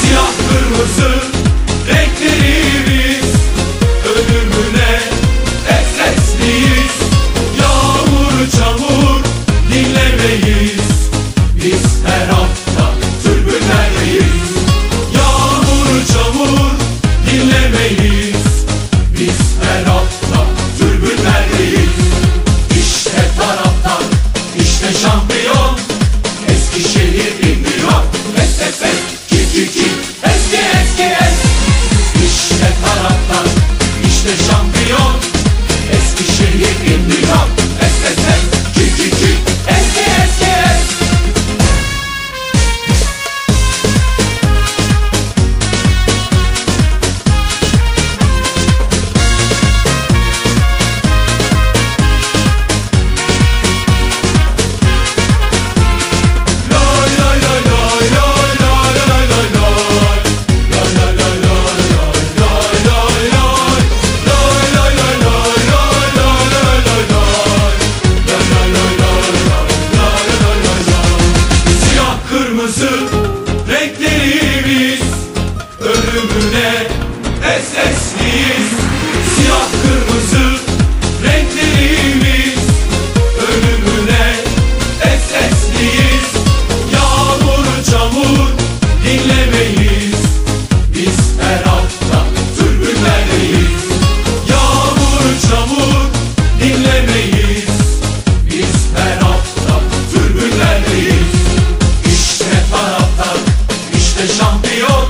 Siyah kırmızı renk eski es. İşte taraftar, işte şampiyon. geliyor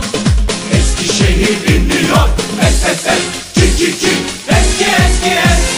Eskişehir in New York. Es es es Cik cik cik Eski eski eski.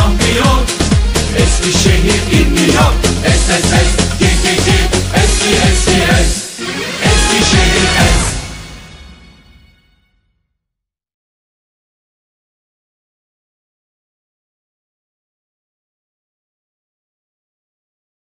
şampiyon Eskişehir inmiyor SSS